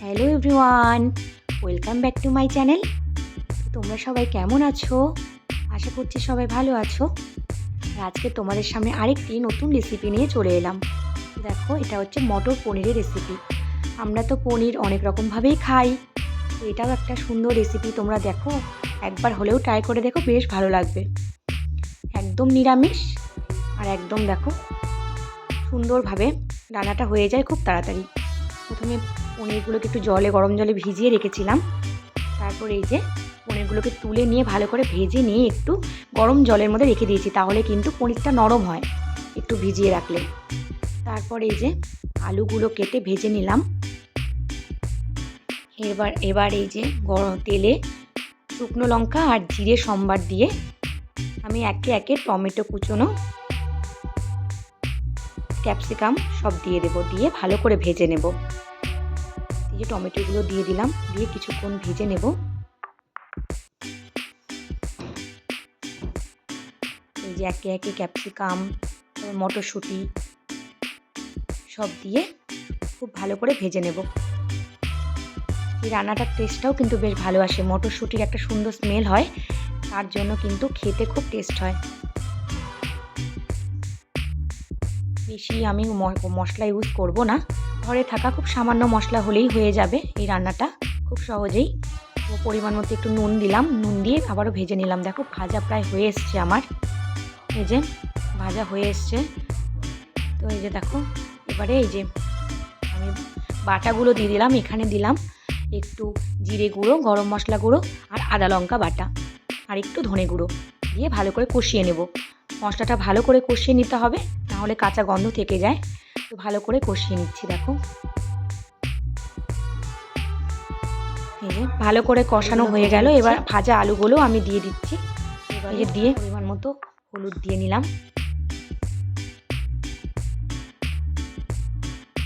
Hello everyone, welcome back to my channel. তোমরা সবাই কেমন আছো? আশা করছি সবাই ভালো আছো। আজকে তোমাদের সামনে আরেকটি নতুন রেসিপি নিয়ে চলে এলাম। দেখো, এটা হচ্ছে মটর পনিরের রেসিপি আমরা তো পনির অনেক রকমভাবেই খাই। এটাও একটা সুন্দর রেসিপি তোমরা দেখো। একবার হলেও ট্রাই করে দেখো, বেশ ভালো লাগবে। একদম নিরামিষ। আর একদম দেখো, সুন্দরভাবে রান্নাটা হয়ে যায় খুব তাড়াতাড়ি। প্রথমে পনিরগুলোকে একটু জলে, গরম জলে ভিজিয়ে রেখেছিলাম। তারপর এই যে পনিরগুলোকে তুলে নিয়ে ভালো করে ভেজে নিয়ে একটু গরম জলের মধ্যে রেখে দিয়েছি, তাহলে কিন্তু পনিরটা নরম হয়, একটু ভিজিয়ে রাখলে। তারপর এই যে আলুগুলো কেটে ভেজে নিলাম। এবার এবার এই যে গরম তেলে শুকনো লঙ্কা আর জিরে সম্বার দিয়ে আমি একে একে টমেটো কুচোনো, ক্যাপসিকাম সব দিয়ে দেবো, দিয়ে ভালো করে ভেজে নেব। এই যে টমেটোগুলো দিয়ে দিলাম, দিয়ে কিছুক্ষণ ভেজে নেব। এই যে একে একে ক্যাপসিকাম, মটরশুঁটি, সব দিয়ে খুব ভালো করে ভেজে নেব। এই রান্নাটার টেস্টটাও কিন্তু বেশ ভালো আসে। মটরশুঁটির একটা সুন্দর স্মেল হয়, তার জন্য কিন্তু খেতে খুব টেস্ট হয়। বেশি আমি মশলা ইউজ করব না। ঘরে থাকা খুব সামান্য মশলা হলেই হয়ে যাবে এই রান্নাটা। খুব সহজেই। তো পরিমাণ মতো একটু নুন দিলাম। নুন দিয়ে আবারও ভেজে নিলাম। দেখো ভাজা প্রায় হয়ে এসছে আমার। এই যে ভাজা হয়ে এসছে। তো এই যে দেখো, এবারে এই যে আমি বাটাগুলো দিয়ে দিলাম, এখানে দিলাম একটু জিরে গুঁড়ো, গরম মশলা গুঁড়ো আর আদা লঙ্কা বাটা আর একটু ধনে গুঁড়ো দিয়ে ভালো করে কষিয়ে নেব। মশলাটা ভালো করে কষিয়ে নিতে হবে নাহলে কাঁচা গন্ধ থেকে যায়। ভালো করে কষিয়ে নিচ্ছি দেখো। ভালো করে কষানো হয়ে গেল। এবার ভাজা আলুগুলো আমি দিয়ে দিচ্ছি। দিয়ে পরিমাণ মতো হলুদ দিয়ে নিলাম।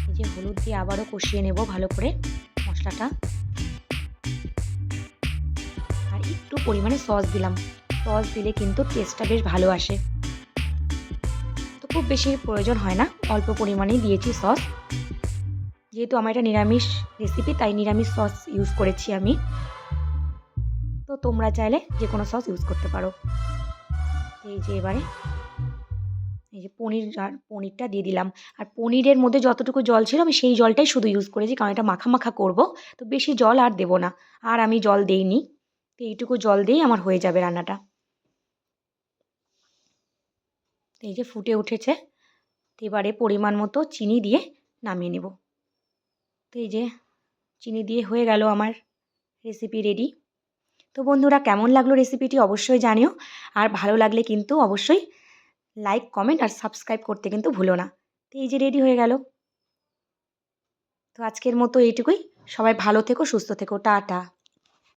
এই যে হলুদ দিয়ে আবারও কষিয়ে নেব ভালো করে মশলাটা। আর একটু পরিমাণে সস দিলাম। সস দিলে কিন্তু টেস্টটা বেশ ভালো আসে। খুব বেশি প্রয়োজন হয় না। অল্প পরিমাণেই দিয়েছি সস যেহেতু আমার এটা নিরামিষ রেসিপি তাই নিরামিষ সস ইউজ করেছি আমি। তো তোমরা চাইলে যে কোনো সস ইউজ করতে পারো। এই যে এবারে, এই যে পনির আর পনিরটা দিয়ে দিলাম। আর পনিরের মধ্যে যতটুকু জল ছিল, আমি সেই জলটাই শুধু ইউজ করেছি, কারণ এটা মাখা মাখা করব। তো বেশি জল আর দেবো না। আর আমি জল দেইনি। তো এইটুকু জল দিয়েই আমার হয়ে যাবে রান্নাটা। এই যে ফুটে উঠেছে, তো এবারে পরিমাণ মতো চিনি দিয়ে নামিয়ে নেব। তো এই যে চিনি দিয়ে হয়ে গেল আমার রেসিপি রেডি তো বন্ধুরা, কেমন লাগল রেসিপিটি অবশ্যই জানিও, আর ভালো লাগলে কিন্তু অবশ্যই লাইক কমেন্ট আর সাবস্ক্রাইব করতে কিন্তু ভুলো না। তো এই যে রেডি হয়ে গেল। তো আজকের মতো এইটুকুই। সবাই ভালো থেকো, সুস্থ থেকো। টাটা।